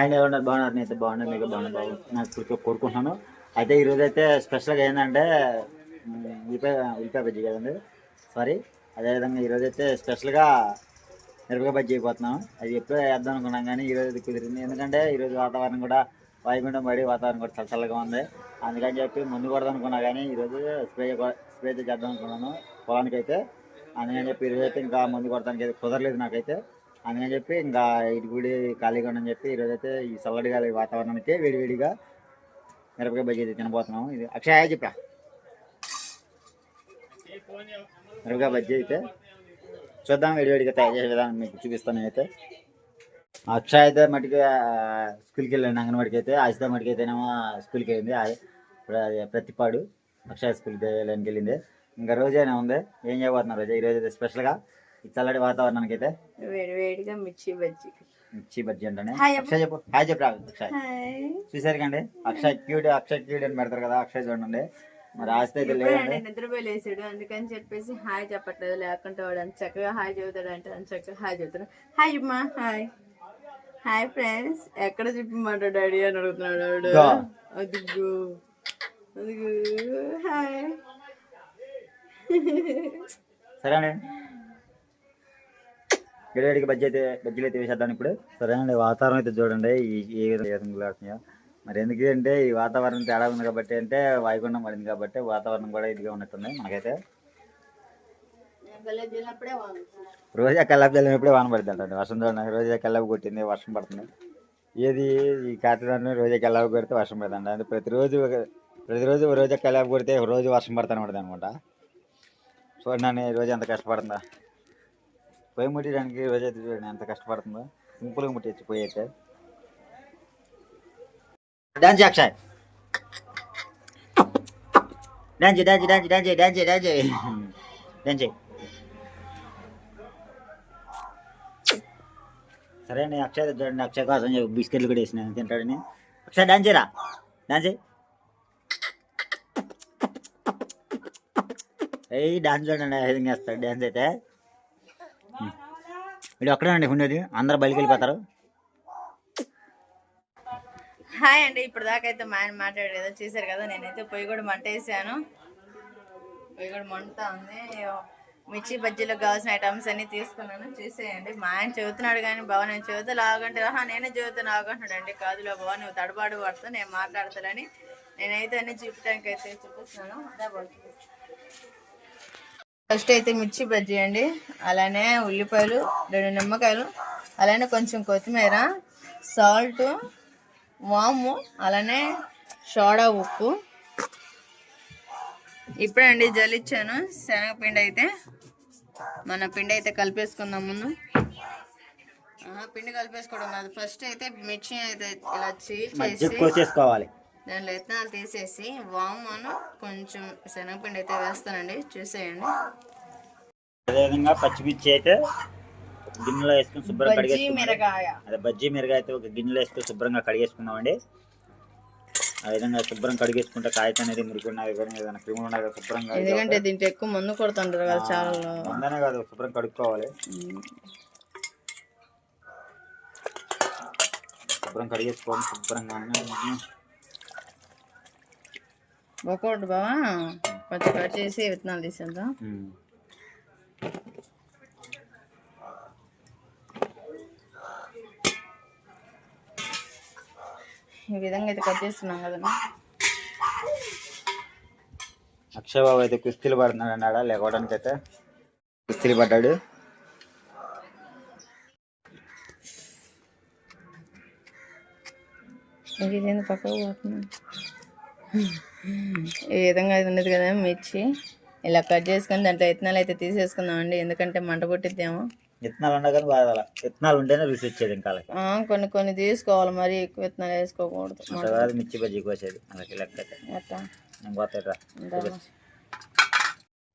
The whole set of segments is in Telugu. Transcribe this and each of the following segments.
అండ్ ఏమన్నా బాగున్నారు. నేను అయితే బాగున్నాను. మీకు బాగున్నా బాబు. నాకు కోరుకుంటున్నాను. అయితే ఈరోజు అయితే స్పెషల్గా ఏంటంటే ఉల్లిపాయ ఉల్లిపాయ బజ్జీ కదండి. సారీ. అదేవిధంగా ఈరోజు అయితే స్పెషల్గా మిరపకాయ బజ్జీ అయిపోతున్నాం అది ఎప్పుడో వేద్దాం అనుకున్నాం కానీ ఈరోజు అయితే కుదిరింది. ఎందుకంటే ఈరోజు వాతావరణం కూడా వాయుగుండం పడి వాతావరణం కూడా చల్ల చల్లగా ఉంది. అందుకని చెప్పి ముందు కొడదాం అనుకున్నా కానీ ఈరోజు స్ప్రే స్ప్రే చేద్దాం అనుకున్నాను పొలానికి అయితే అందుకని చెప్పి ఈరోజు అయితే ఇంకా ముందు కొడతానికి అయితే కుదరలేదు నాకైతే. అందుకని చెప్పి ఇంకా ఇటు గుడి ఖాళీగా ఉండని చెప్పి ఈరోజు అయితే ఈ చల్లటి గాలి వాతావరణానికి వేడివేడిగా మిరపకాయ బజ్జీ అయితే తినబోతున్నాం. ఇది అక్షయ చెప్పా మిరపకాయ బజ్జీ అయితే చూద్దాం వేడివేడిగా తయారు చేసే విధానం మీకు చూపిస్తాను అయితే అక్షయ్ అయితే మటుకు స్కూల్కి వెళ్ళండి అంగన్వాడికి అయితే ఆశిత మటుకు అయితేనేమో స్కూల్కి వెళ్ళింది. ప్రతిపాడు అక్షయ స్కూల్కి వెళ్ళడానికి వెళ్ళింది. ఇంకా రోజైనా ఉంది? ఏం చేయబోతున్నారు? రోజా ఈరోజు అయితే స్పెషల్గా చల్లటి వాతావరణానికి అయితే వేడి వేడిగా మిర్చి బజ్జి. మిర్చి బజ్జీ అంటానే. అక్షయ్ చెప్పు. హాయ్ చెప్పు అక్షయ్. చూసారు కండి అక్షయ్ క్యూట్ అక్షయ్ క్యూట్ అని పెడతారు కదా అక్షయ్ చూడండి. మరి ఆస్తి అయితే లేదండి. అందుకని చెప్పేసి హాయ్ చెప్పట్లేదు లేకుంటే వాడు అంత చక్కగా హాయ్ చెబుతాడు అంటే అంత చక్కగా హాయ్ చెబుతాడు. హాయ్ అమ్మా హాయ్. Hi friends. ఎక్కడ చెప్పమంటాడు డాడీ అని అడుగుతున్నాడు వాడు. అదిగో. అదిగో. హాయ్. సరే అండి వేడివేడికి బజ్జీ అయితే బజ్జీలు అయితే వేసేద్దాం ఇప్పుడు సరే అండి వాతావరణం అయితే చూడండి ఈ ఏ విధంగా మరి ఎందుకంటే ఈ వాతావరణం తేడా ఉంది కాబట్టి అంటే వాయుగుండం పడింది కాబట్టి వాతావరణం కూడా ఇదిగా ఉన్నట్టుంది మనకైతే. వెళ్ళినప్పుడే రోజా కల్లాపు చల్లినప్పుడే వాన పడుతుంది అంటండి. వర్షం చూడండి రోజా కల్లాపు కొట్టింది వర్షం పడుతుంది. ఏది? ఈ కాకినాడలో రోజా కల్లాపు కొడితే వర్షం పడుతుంది అంటే ప్రతిరోజు ప్రతిరోజు రోజా కల్లాపు కొడితే రోజు వర్షం పడుతూనే ఉంటుంది అనమాట. చూడండి ఈ రోజు ఎంత కష్టపడుతుందా? పొయ్యి ముట్టడానికి రోజు చూడండి ఎంత కష్టపడుతుందో. సింపుల్గా ముట్టచ్చు పొయ్యి అయితే. డాన్స్ చేయి, అక్షయ్. డాన్స్ డాన్స్ డాన్స్ చేయి, డాన్స్ డాన్స్ డాన్స్ డాన్స్ సరే అండి అక్షయ్ చూడండి అక్షయ్ కోసం బిస్కెట్లు కూడా వేసిన తింటాడని. అక్షయ్ డాన్స్ చేయరా? డాన్స్ చేయి. డాన్స్ చూడండి ఏ విధంగా వేస్తాడు డాన్స్ అయితే. వీడు ఒక్కడేనండి ఉండేది. అందరు బయలుకి వెళ్ళిపోతారు. హాయ్ అండి. ఇప్పుడు దాకా అయితే మా ఆయన మాట్లాడారు ఏదో చూసారు కదా నేనైతే పొయ్యి కూడా మంట వేసాను పొయ్యి కూడా మంట ఉంది. మిర్చి బజ్జీలకు కావాల్సిన ఐటమ్స్ అన్ని తీసుకున్నాను. చూసేయండి. మా ఆయన చెబుతున్నాడు కానీ బావ నేను చెబుతా లాగంటే ఆహా నేనే చెబుతాను లాగంటున్నాడు అండి. కాదులో బావ నువ్వు తడబాటు పడతా నేను మాట్లాడతానని నేనైతే అన్ని చూపడానికి అయితే చూపిస్తున్నాను అదే చూపిస్తాను. ఫస్ట్ అయితే మిర్చి బజ్జీ అండి అలానే ఉల్లిపాయలు రెండు నిమ్మకాయలు అలానే కొంచెం కొత్తిమీర సాల్ట్ వాము అలానే సోడా ఉప్పు. ఇప్పుడే అండి జల్లిచ్చాను శనగపిండి అయితే మన పిండి అయితే కలిపేసుకుందాం ముందు. పిండి కలిపేసుకోవడం కాదు. ఫస్ట్ అయితే మిర్చి అయితే ఇలా చీల్ మధ్య దాంట్లో విత్తనాలు తీసేసి వామును కొంచెం శనగపిండి అయితే వేస్తానండి. చూసేయండి. అదేవిధంగా పచ్చిమిర్చి అయితే గిన్నెలో వేసుకుని శుభ్రంగా మిరగాయ. అదే బజ్జీ మిరగాయ అయితే ఒక గిన్నెలో వేసుకుని శుభ్రంగా కడిగేసుకుందామండి. ఆ విధంగా శుభ్రం కడిగేసుకుంటే కాయత అనేది మురుకున్నది కానీ ఏదైనా క్రిములు ఉన్నాయి శుభ్రంగా ఎందుకంటే దీంట్లో ఎక్కువ మందు కొడుతుంటారు కదా చాలా అందనే కాదు శుభ్రం కడుక్కోవాలి. శుభ్రం కడిగేసుకోవాలి శుభ్రంగా ఒక్కొక్కటి బావా? కొంచెం కట్ చేసి విత్తనాలు తీసేద్దాం. ఈ విధంగా అయితే కట్ చేస్తున్నాం కదండి అక్షయ్ బాబు అయితే కుస్తీలు పడుతున్నాడు అన్నాడా లేకపోవడానికి అయితే కుస్తీలు పడ్డాడు. ఇది పక్కకు పోతుంది ఈ విధంగా అయితే ఉన్నది కదా మిర్చి. ఇలా కట్ చేసుకొని దాంట్లో విత్తనాలు అయితే తీసేసుకుందామండి. ఎందుకంటే మంట పుట్టిద్దాము. విత్తనాలు ఉండగానే బాగా విత్తనాలు ఉంటేనే రుచి వచ్చేది ఇంకా కొన్ని కొన్ని తీసుకోవాలి. మరి ఎక్కువ విత్తనాలు వేసుకోకూడదు. మిర్చి బజ్జీ కోసేది.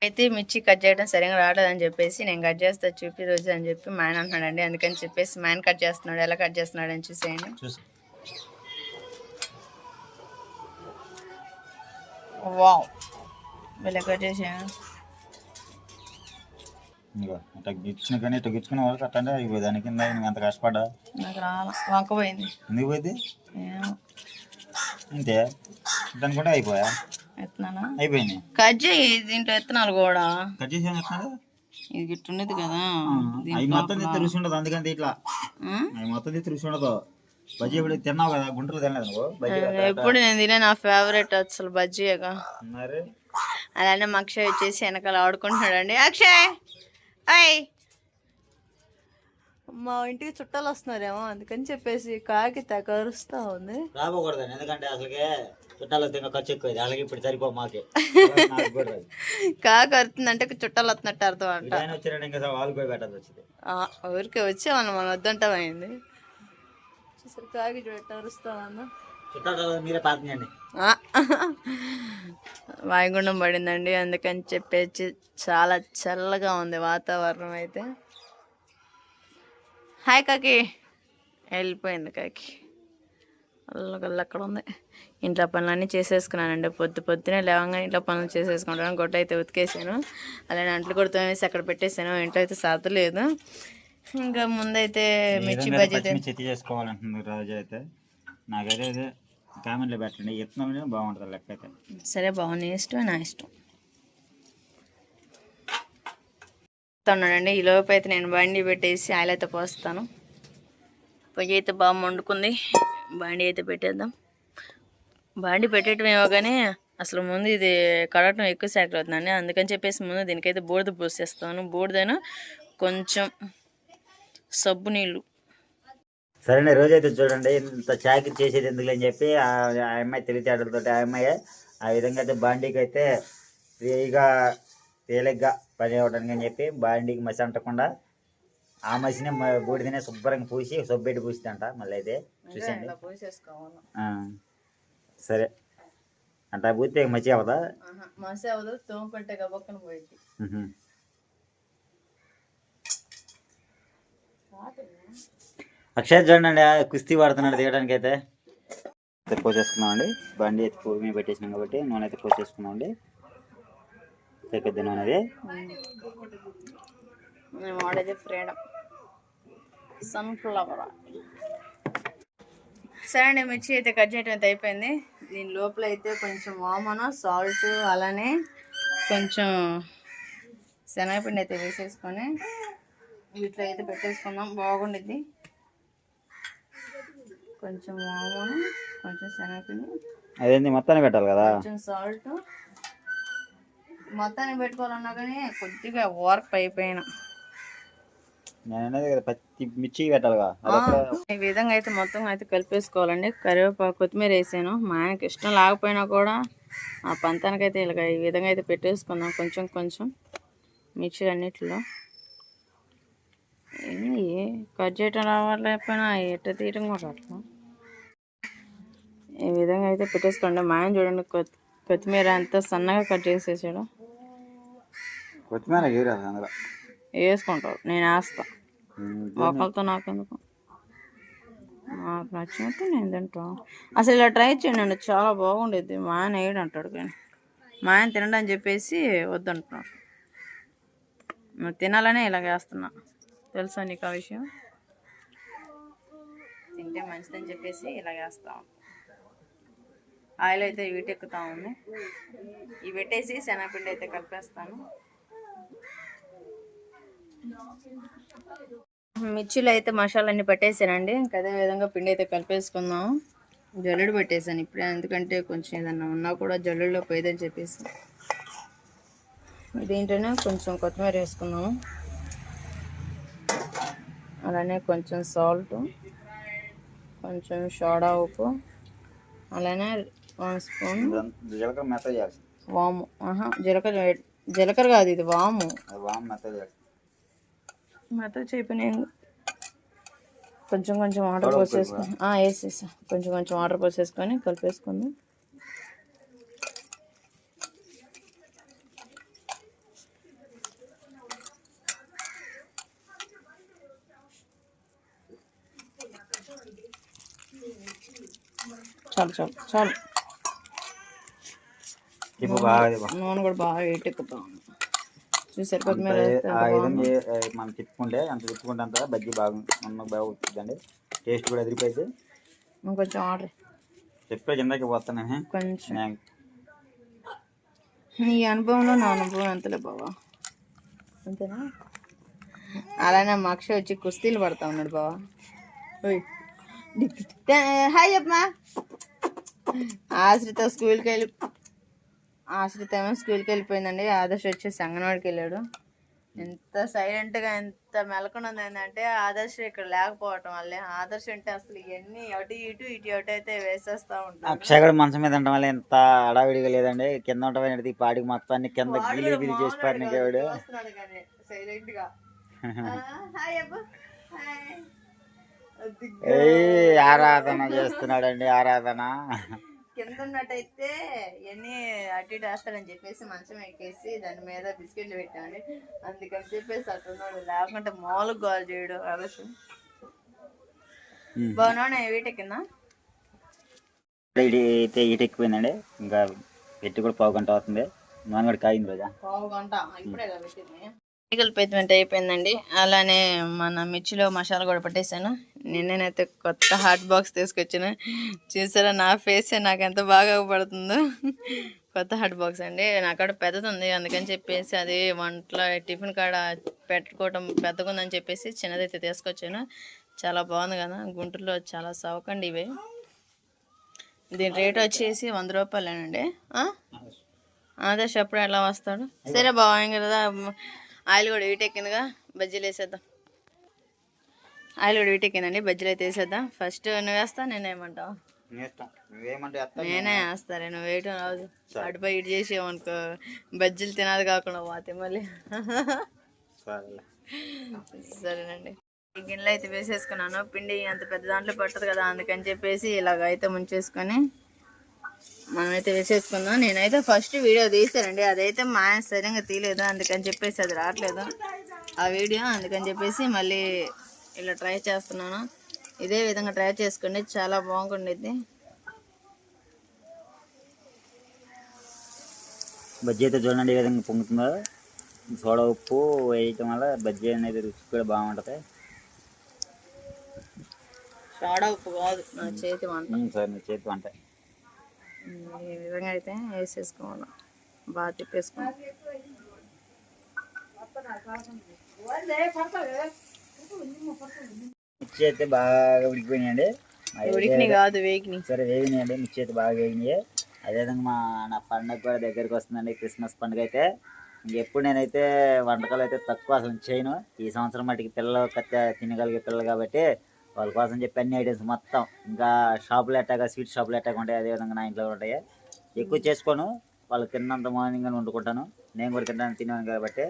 అయితే. మిర్చి కట్ చేయడం సరిగా రావట్లేదని చెప్పేసి నేను కట్ చేస్తా చూపి రోజు అని చెప్పి మా ఆయన అంటున్నాడండి. అందుకని చెప్పేసి మా ఆయన కట్ చేస్తున్నాడు. ఎలా కట్ చేస్తున్నాడు అని చూసేయండి వావ్ ఇలా కట్ చేసాను ఇదిగో అట్లా గిచ్చిన కానీ ఇట్లా గిచ్చుకున్న వరకు అట్లా ఇగో దాని కింద ఎంత కష్టపడ్డా నాకు రాల వంకపోయింది ఎందుకు పోయింది అంతే దాని కూడా అయిపోయా ఎత్తున్నానా అయిపోయింది కట్ చేయి దీంట్లో ఎత్తనాలు కూడా కట్ చేసి ఇది గిట్టుండేది కదా అవి మొత్తం తిత్తి రుచి ఉండదు అందుకని ఇట్లా? అవి మొత్తం తిత్తి రుచి ఉండదు బజ్జీ ఇప్పుడు తిన్నావు కదా? గుంటలు తినలేదు నువ్వు? బజ్జీ ఎప్పుడు నేను తినే నా ఫేవరెట్ అసలు బజ్జీగా మరి? అలానే మా అక్షయ్ వచ్చేసి వెనకాల ఆడుకుంటున్నాడండి. అక్షయ్! అయ్ మా ఇంటికి చుట్టాలు వస్తున్నారేమో అందుకని చెప్పేసి కాకి తెగరుస్తా ఉంది. రాబోకూడదు ఎందుకంటే అసలుకే చుట్టాలు తిన్న ఖర్చు ఎక్కువ అలాగే ఇప్పుడు సరిపో మాకే. కాకి అరుతుందంటే చుట్టాలు వస్తున్నట్టు అర్థం అంట. ఇంకా వాళ్ళు పోయి పెట్టాల్సి వచ్చింది. ఆ, ఊరికే వచ్చి మనం మనం వద్దంటామైంది ఆ, వాయుగుండం పడిందండి అందుకని చెప్పేసి చాలా చల్లగా ఉంది వాతావరణం అయితే. హాయ్ కాకి. వెళ్ళిపోయింది కాకి. అల్లగల్ల అక్కడ ఉంది. ఇంట్లో పనులన్నీ చేసేసుకున్నానండి. పొద్దు పొద్దునే లేవగానే ఇంట్లో పనులు చేసేసుకుంటాను. గొడ్డ అయితే ఉతికేసాను. అలానే అంట్లు కూడా తోమేసి అక్కడ పెట్టేసాను. ఇంట్లో అయితే సర్దలేదు ఇంకా ముందైతే మిర్చి బజ్జీ చేసుకోవాలంటుంది రాజు అయితే. నాకైతే ఇదే కామెంట్లో పెట్టండి. బాగుంటుంది లెక్క అయితే. సరే బాగుంది. నీ ఇష్టమే? నా ఇష్టం. ఉన్నాడండి ఈ లోపు అయితే నేను బండి పెట్టేసి ఆయిల్ అయితే పోస్తాను. పొయ్యి అయితే బాగా వండుకుంది బండి అయితే పెట్టేద్దాం. బండి పెట్టేయటమేమో కానీ అసలు ముందు ఇది కడగటం ఎక్కువ శాఖలు అవుతుందండి. అందుకని చెప్పేసి ముందు దీనికైతే బూడిద పూసేస్తాను. బూడిదను కొంచెం సబ్బు నీళ్ళు. సరేనే రోజు అయితే చూడండి ఇంత చాకి చేసేది ఎందుకు అని చెప్పి ఆ అమ్మాయి తెలివితేటలతో ఆ అమ్మాయి ఆ విధంగా అయితే బాండీకి అయితే ఫ్రీగా తేలిగ్గా పని అవ్వడానికి అని చెప్పి బాండీకి మసి అంటకుండా ఆ మసిని బూడిదనే శుభ్రంగా పూసి సొబ్బెట్టి పూసిద్దంట మళ్ళీ అయితే. చూసండి సరే. అంటే పూస్తే మసి అవదా మసే అవదు తోముకుంటే గబక్కన పోయింది అక్షయ్ చూడండి కుస్తీ వాడుతున్నాడు దిగడానికి అయితే అయితే పోసేసుకున్నామండి బండి అయితే మీద పెట్టేసినాం కాబట్టి నూనె అయితే పోసేసుకున్నామండి పెద్ద నూనె అది. నేను వాడేది ఫ్రీడమ్. సన్ఫ్లవర్ సరే అండి మిర్చి అయితే కట్ చేయడం అయితే అయిపోయింది. దీని లోపల అయితే కొంచెం వామన సాల్ట్ అలానే కొంచెం శనగపిండి అయితే వేసేసుకొని వీటిలో అయితే పెట్టేసుకుందాం. బాగుండిద్ది. కొంచెం వామన కొంచెం శనగపిండి. అదేంది? మొత్తాన్ని పెట్టాలి కదా? కొంచెం సాల్ట్ మొత్తాన్ని పెట్టుకోవాలన్నా కానీ కొద్దిగా వర్క్ అయిపోయినా. పచ్చి మిర్చి పెట్టాలిగా ఈ విధంగా అయితే మొత్తం అయితే కలిపేసుకోవాలండి. కరివేపాకు కొత్తిమీర వేసాను. మా ఆయనకి ఇష్టం లేకపోయినా కూడా ఆ పంతానికైతే ఇలాగ ఈ విధంగా అయితే పెట్టేసుకుందాం. కొంచెం కొంచెం మిర్చి అన్నిటిలో ఏంది కట్ చేయటం రావట్లేకపోయినా ఎట్ట తీయటం కూడా అట్లా. ఈ విధంగా అయితే పెట్టేసుకోండి. మా ఆయన చూడండి కొత్ కొత్తిమీర అంతా సన్నగా కట్ చేసేసాడు. కొత్తిమీర అందులో. వేసుకుంటారు. నేను వేస్తా. ఒకరితో నాకెందుకు? నాకు నచ్చినట్టు నేను తింటా. అసలు ఇలా ట్రై చేయండి చాలా బాగుండేది మా ఆయన వేయడు అంటాడు కానీ. మా ఆయన తినడని చెప్పేసి వద్దంటున్నారు నువ్వు తినాలనే ఇలా వేస్తున్నా. తెలుసా నీకు ఆ విషయం? తింటే మంచిదని చెప్పేసి ఇలా వేస్తా ఆయిల్ అయితే వీటెక్కుతా ఉంది. ఇవి పెట్టేసి శనగపిండి అయితే కలిపేస్తాను. మిర్చిలో అయితే మసాలా అన్ని పట్టేసానండి. ఇంకా అదే విధంగా పిండి అయితే కలిపేసుకుందాం. జల్లుడు పెట్టేశాను ఇప్పుడే. ఎందుకంటే కొంచెం ఏదన్నా ఉన్నా కూడా జల్లుల్లో పోయేదని చెప్పేసి. దీంట్లోనే కొంచెం కొత్తిమీర వేసుకుందాము అలానే కొంచెం సాల్ట్ కొంచెం సోడా ఉప్పు అలానే వన్ స్పూన్ జీలకర్ర మెత్త చేయాలి వాము. ఆహా జీలకర్ర జీలకర్ర కాదు ఇది వాము. వామ్ మెత్త చేయాలి. మొత్తం చెప్పినాయి కొంచెం కొంచెం వాటర్ పోసేసుకొని వేసేసా. కొంచెం కొంచెం వాటర్ పోసేసుకొని కలిపేసుకుందాం. చాలు చాలు చాలు. నూనె కూడా బాగా ఉంది చూసారు కొత్తిమీర బాగుందో. ఏ- ఏ మనం తిప్పుకుంటే అంత తిప్పుకుంటే అంత బజ్జీ బాగా మనకు బాగా అవుతుందండి టేస్ట్ కూడా ఎదిరిపోయింది. ఇంకొంచెం ఆర్డర్ చెప్పే కిందకి పోతాను కొంచెం. నీ అనుభవంలో నా అనుభవం అంతలే బావా. అంతేనా? అలానే మా అక్షయ్ వచ్చి కుస్తీలు పడతా ఉన్నాడు బావా. హాయ్ చెప్పమా ఆశ్రిత స్కూల్కి వెళ్ళి ఆశ్రిత ఏమో స్కూల్కి వెళ్ళిపోయిందండి ఆదర్శ్ వచ్చేసి అంగన్వాడికి వెళ్ళాడు. ఎంత సైలెంట్గా ఎంత మెలకొని ఏంటంటే ఆదర్శ్ ఇక్కడ లేకపోవటం వల్లే. ఆదర్శ్ అంటే అసలు ఇవన్నీ అటు ఇటు ఇటు అటు అయితే వేసేస్తా ఉంటాడు. అక్షయ్ కూడా మంచం మీద ఉండడం వల్ల ఎంత అడావిడిగా లేదండి. కింద ఉండడం ఈ పాడికి మొత్తాన్ని కింద గిల్లి గిల్లి చేసి సైలెంట్గా హాయ్ అబ్బా. హాయ్. ఏ ఆరాధన చేస్తున్నాడండి ఆరాధన. కింద ఉన్నట్టయితే ఇవన్నీ అటు ఇటు వేస్తాడని చెప్పేసి మంచం ఎక్కేసి దాని మీద బిస్కెట్లు పెట్టామండి. అందుకని చెప్పేసి అట్టున్నాడు లేకుంటే మామూలు గోల్ చేయడు ఉమ్. బాగున్నాడు వీటి కింద ఇది అయితే ఈట ఎక్కుపోయిందండి ఇంకా పెట్టి కూడా పావు గంట అవుతుంది. నూనె కూడా కాగింది రోజా. పావు గంట ఇప్పుడే పెట్టింది? కలిపేటువంటి అయిపోయిందండి. అలానే మన మిర్చిలో మసాలా కూడా పట్టేశాను. నిన్ననైతే కొత్త హాట్ బాక్స్ తీసుకొచ్చాను. చూసారా నా ఫేసే నాకు ఎంత బాగా పడుతుందో. కొత్త హాట్ బాక్స్ అండి. నాకాడ పెద్దది ఉంది అందుకని చెప్పేసి అది వంటలో టిఫిన్ కాడ పెట్టుకోవటం పెద్దగా ఉందని చెప్పేసి చిన్నదైతే తీసుకొచ్చాను. చాలా బాగుంది కదా. గుంటూరులో చాలా సవకండి ఇవి. దీని రేట్ వచ్చేసి వంద రూపాయలేనండి. ఆ? ఆదర్శ్ ఎలా వస్తాడు? సరే బాగుంది కదా? ఆయిల్ కూడా వీటెక్కిందిగా బజ్జీలు వేసేద్దాం. ఆయిల్ కూడా వీటెక్కిందండి బజ్జీలు అయితే వేసేద్దాం. ఫస్ట్ నువ్వు వేస్తా నేనేమంటావు నేనే వేస్తారే నువ్వు వేయటం రాదు. అటుపై ఇటు చేసి అనుకో బజ్జీలు తినదు కాకుండా పోతే మళ్ళీ. సరేనండి. గిన్నెలో అయితే వేసేసుకున్నాను. పిండి అంత పెద్ద దాంట్లో పట్టదు కదా అందుకని చెప్పేసి ఇలాగ అయితే ముంచేసుకొని మనమైతే వేసేసుకుందాం. నేనైతే ఫస్ట్ వీడియో తీసానండి అదైతే మా సరిగ్గా తీయలేదు. అందుకని చెప్పేసి అది రావట్లేదు. ఆ వీడియో అందుకని చెప్పేసి మళ్ళీ ఇలా ట్రై చేస్తున్నాను. ఇదే విధంగా ట్రై చేసుకోండి. చాలా బాగుంటుంది. బజ్జీ అయితే చూడండి ఏ విధంగా పొంగుతుందో. సోడా ఉప్పు వేయటం వల్ల బజ్జీ అనేది రుచి కూడా బాగుంటుంది. సోడా ఉప్పు కాదు. నా చేతి వంట. సరే మీ చేతి వంట. ఈ విధంగా అయితే వేసేసుకోవాలి. బాగా తిప్పేసుకోవాలి. మిర్చి అయితే బాగా ఉడికిపోయినాయండి. మరి ఉడికిని కాదు వేగిని సరే వేగినాయండి. మిర్చి అయితే బాగా వేగినాయి. అదేవిధంగా మా నా పండగ కూడా దగ్గరికి వస్తుందండి క్రిస్మస్ పండుగ అయితే. ఎప్పుడు నేనైతే వంటకాలు అయితే తక్కువ అసలు చేయను. ఈ సంవత్సరం మటుకి పిల్లలు కత్త తినగలిగే పిల్లలు కాబట్టి వాళ్ళ కోసం చెప్పి అన్ని ఐటమ్స్ మొత్తం. ఇంకా షాపులు ఎట్టాగా స్వీట్ షాపులు ఎట్టాగా ఉంటాయి అదేవిధంగా నా ఇంట్లో ఉంటాయి. ఎక్కువ చేసుకోను. వాళ్ళు తిన్నంత మార్నింగ్ అని వండుకుంటాను. నేను కూడా తింటాను తినేవాను కాబట్టి.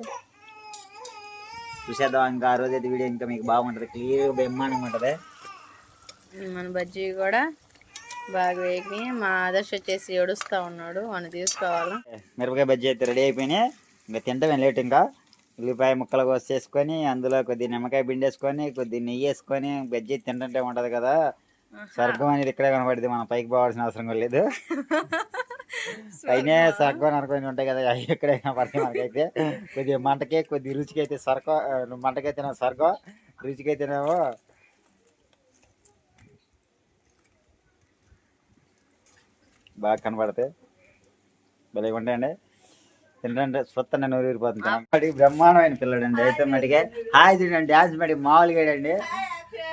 చూసేద్దాం. ఇంకా ఆ రోజు అయితే వీడియో ఇంకా మీకు బాగుంటుంది. క్లియర్గా బ్రహ్మాండంగా ఉంటుంది. మన బజ్జీ కూడా బాగా వేగి మా ఆదర్శ్ వచ్చేసి ఏడుస్తా ఉన్నాడు. వాడిని తీసుకోవాలి? మిరపకాయ బజ్జీ అయితే రెడీ అయిపోయినాయి. ఇంకా తింటాం లేట్ ఇంకా. ఉల్లిపాయ ముక్కలు కోసేసుకొని అందులో కొద్ది నిమ్మకాయ పిండేసుకొని కొద్ది నెయ్యి వేసుకొని బజ్జీ తింటుంటే ఉంటది కదా. స్వర్గం అనేది ఇక్కడే కనపడింది మనం పైకి పోవాల్సిన అవసరం లేదు. పైన స్వర్గం. అనుకొని ఉంటాయి కదా అవి ఇక్కడే కనపడతాయి మనకైతే. కొద్దిగా మంటకి కొద్ది రుచికి అయితే స్వర్గం ఆ, మంటకైతేనే స్వర్గం. రుచికైతేనేమో బాగా కనపడతాయి భలే ఉంటాయండి తినడంటే స్వత్త నూరు ఊరిపోతుంది బ్రహ్మాండమైన పిల్లడండి. అయితే మటుకే హాయ్ చూడండి డ్యాన్స్ మరి మామూలుగా అండి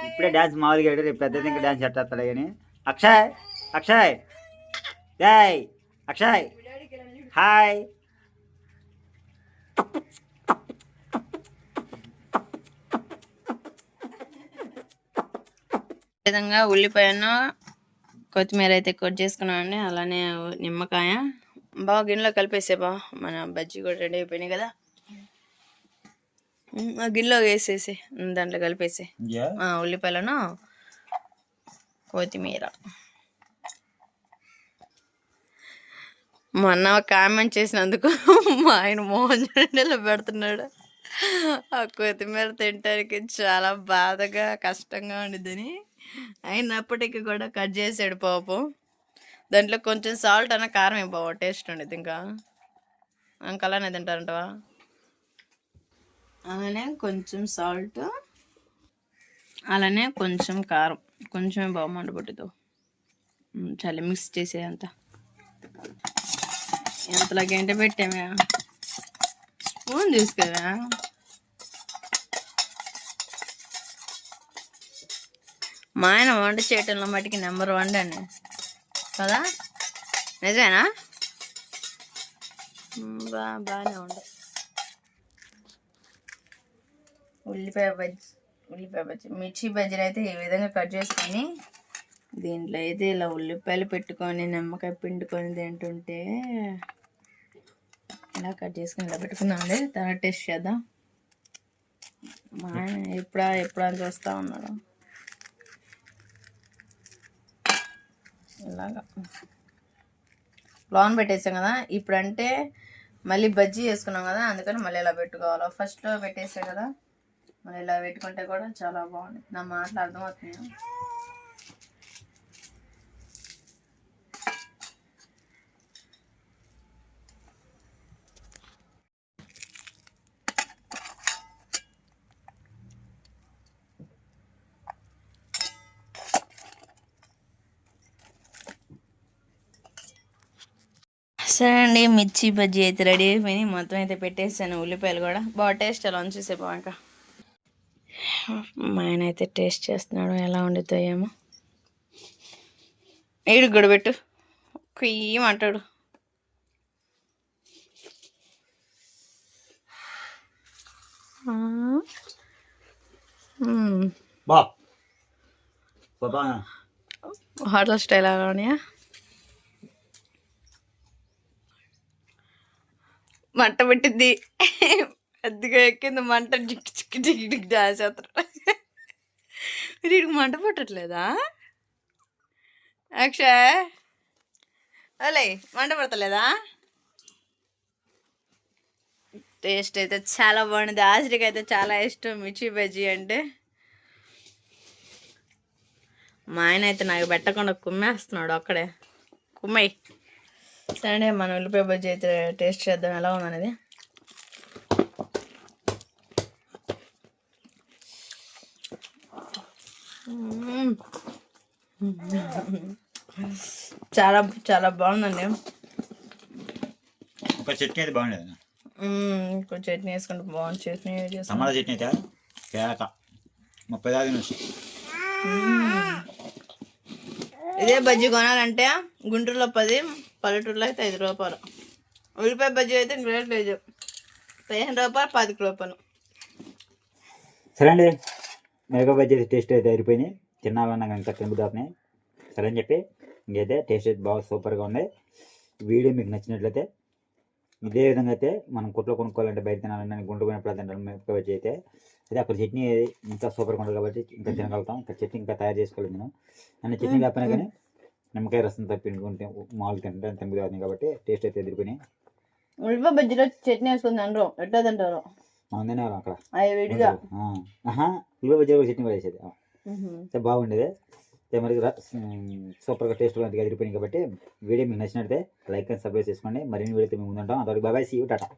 ఇప్పుడే డ్యాన్స్ మామూలుగా రేపు పెద్ద ఇంకా డ్యాన్స్ ఎట్టేస్తాడు కానీ. అక్షయ్ అక్షయ్ జై అక్షయ్ హాయ్. విధంగా ఉల్లిపాయను కొత్తిమీర అయితే కట్ చేసుకున్నామండి. అలానే నిమ్మకాయ. బాగా గిన్నెలో కలిపేసే బా. మన బజ్జీ కూడా రెడీ అయిపోయినాయి కదా. గిన్నెలో వేసేసి. దాంట్లో కలిపేసి. ఆ, ఉల్లిపాయలను కొత్తిమీర. మొన్న కామెంట్ చేసినందుకు మా ఆయన మోహన్ జెండలో పెడుతున్నాడు. ఆ కొత్తిమీర తినడానికి చాలా బాధగా కష్టంగా ఉండిద్దని. అయినప్పటికీ కూడా కట్ చేసాడు పాపం. దాంట్లో కొంచెం సాల్ట్ అన్న కారం ఇవ్వవు టేస్ట్ ఉండేది ఇంకా. ఇంకా అలానే తింటారంటవా? అలానే కొంచెం సాల్ట్ అలానే కొంచెం కారం. కొంచెమే బాగుమంట పట్టుతో చాలా మిక్స్ చేసేయంత. ఎంతలా గంట పెట్టామే? స్పూన్ తీసుకురా. మా ఆయన వంట చేయటంలో మటుకి నెంబర్ వన్ అండి. కదా? నిజమేనా? బా బాగానే ఉంది ఉల్లిపాయ బజ్జి ఉల్లిపాయ బజ్జి. మిర్చి బజ్జీలు అయితే ఈ విధంగా కట్ చేసుకొని దీంట్లో అయితే ఇలా ఉల్లిపాయలు పెట్టుకొని నిమ్మకాయ పిండుకొని తింటుంటే ఇలా కట్ చేసుకొని ఇలా పెట్టుకున్నాండి తర్వాత టేస్ట్ చేద్దాం. మా ఆయన ఎప్పుడా ఎప్పుడా చూస్తూ ఉన్నాడు. ఇలాగా. లోన్ పెట్టేసాం కదా ఇప్పుడంటే మళ్ళీ బజ్జీ వేసుకున్నాం కదా అందుకని మళ్ళీ ఇలా పెట్టుకోవాలి. ఫస్ట్లో పెట్టేసా కదా మళ్ళీ ఇలా పెట్టుకుంటే కూడా చాలా బాగుంది నా మాటలు అర్థమవుతున్నాయి? సరే అండి మిర్చి బజ్జీ అయితే రెడీ అయిపోయినాయి. మొత్తం అయితే పెట్టేసాను. ఉల్లిపాయలు కూడా. బాగా టేస్ట్ ఎలా ఉంది చూసే బాగా మా ఆయన అయితే టేస్ట్ చేస్తున్నాడు. ఎలా వండుతో ఏమో. ఏడు గొడబెట్టు. కుయ్యం అంటాడు. హోటల్ స్టైల్ అలా మంట పెట్టింది పెద్దగా ఎక్కింది మంట జిక్కి చిక్ జిక్కి జిక్ చేసేస్తారు వీడికి మంట పట్టట్లేదా? అక్షయ్ అలే మంట పడతలేదా? టేస్ట్ అయితే చాలా బాగుంది. ఆశ్రికి అయితే చాలా ఇష్టం మిర్చి బజ్జీ అంటే. మా ఆయన అయితే నాకు పెట్టకుండా కుమ్మేస్తున్నాడు అక్కడే. కుమ్మయ్య సరే మన ఉల్లిపాయ బజ్జీ అయితే టేస్ట్ చేద్దాం. ఎలా ఉందనేది. చాలా చాలా బాగుందండి. ఒక చట్నీ అయితే బాగుండేది. కొంచెం చట్నీ వేసుకుంటే బాగుంది. చట్నీ టమాటా చట్నీ అయితే కేక. ముప్పై దాకా నుంచి ఇదే బజ్జీ కొనాలంటే గుంటూరులో పది పల్లెటూరులో అయితే ఐదు రూపాయలు. ఉల్లిపాయ బజ్జీ అయితే గ్రేట్ లేదు. పదిహేను రూపాయలు పదికి రూపాయలు. సరే అండి మిరపకాయ బజ్జీ టేస్ట్ అయితే అయిపోయినాయి తినాలన్నా ఇంకా తినబుదాపునాయి సరే అని చెప్పి ఇంకైతే టేస్ట్ అయితే బాగా సూపర్గా ఉంది. వీడియో మీకు నచ్చినట్లయితే ఇదే విధంగా అయితే మనం కొట్లో కొనుక్కోవాలంటే బయట తినాలంటే గుంటూ పోయినప్పుడు తింటాను మిరపకాయ బజ్జీ అయితే. అయితే అక్కడ చట్నీ ఇంకా సూపర్గా ఉంటుంది కాబట్టి ఇంకా తినగలుగుతాం. ఇంకా చట్నీ ఇంకా తయారు చేసుకోలేదు నేను. అన్న చట్నీ లేకపోయినా కానీ నిమ్మకాయ రసం తప్పించుకుంటే మామూలు తింటే తినబుద్ధి అవుతుంది కాబట్టి టేస్ట్ అయితే ఎదుర్కొని ఉల్లిపాయ బజ్జీలో చట్నీ వేసుకుని తినరు. ఎట్లా తింటారు? తినేవాళ్ళం అక్కడ. విడిగా. ఉల్లిపాయ బజ్జీ కూడా చట్నీ వేసేది. బాగుండేది. మరి సూపర్గా టేస్ట్గా అంతగా ఎదిరిపోయింది కాబట్టి వీడియో మీకు నచ్చినట్లయితే లైక్ అండ్ సబ్స్క్రైబ్ చేసుకోండి. మరిన్ని వీడియో మేము ముందుంటాం. అదొకటి బాబాయ్ సీ టాటా.